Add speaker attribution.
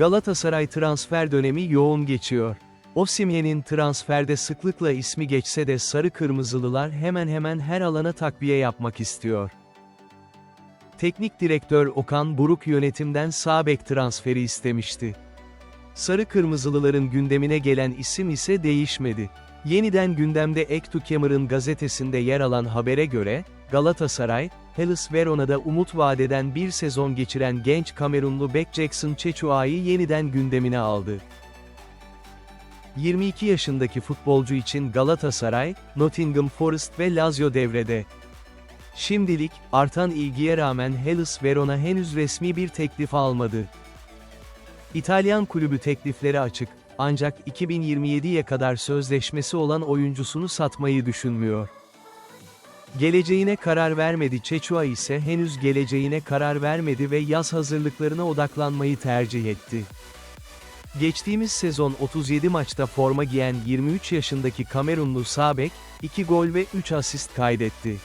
Speaker 1: Galatasaray transfer dönemi yoğun geçiyor. Osimhen'in transferde sıklıkla ismi geçse de sarı kırmızılılar hemen hemen her alana takviye yapmak istiyor. Teknik direktör Okan Buruk yönetimden sağ bek transferi istemişti. Sarı Kırmızılıların gündemine gelen isim ise değişmedi. Yeniden gündemde Ektu Kemir'in gazetesinde yer alan habere göre, Galatasaray, Hellas Verona'da umut vadeden bir sezon geçiren genç Kamerunlu bek Jackson Çeçua'yı yeniden gündemine aldı. 22 yaşındaki futbolcu için Galatasaray, Nottingham Forest ve Lazio devrede. Şimdilik, artan ilgiye rağmen Hellas Verona henüz resmi bir teklif almadı. İtalyan kulübü teklifleri açık, ancak 2027'ye kadar sözleşmesi olan oyuncusunu satmayı düşünmüyor. Geleceğine karar vermedi Çeçua ise henüz geleceğine karar vermedi ve yaz hazırlıklarına odaklanmayı tercih etti. Geçtiğimiz sezon 37 maçta forma giyen 23 yaşındaki Kamerunlu sağ bek, 2 gol ve 3 asist kaydetti.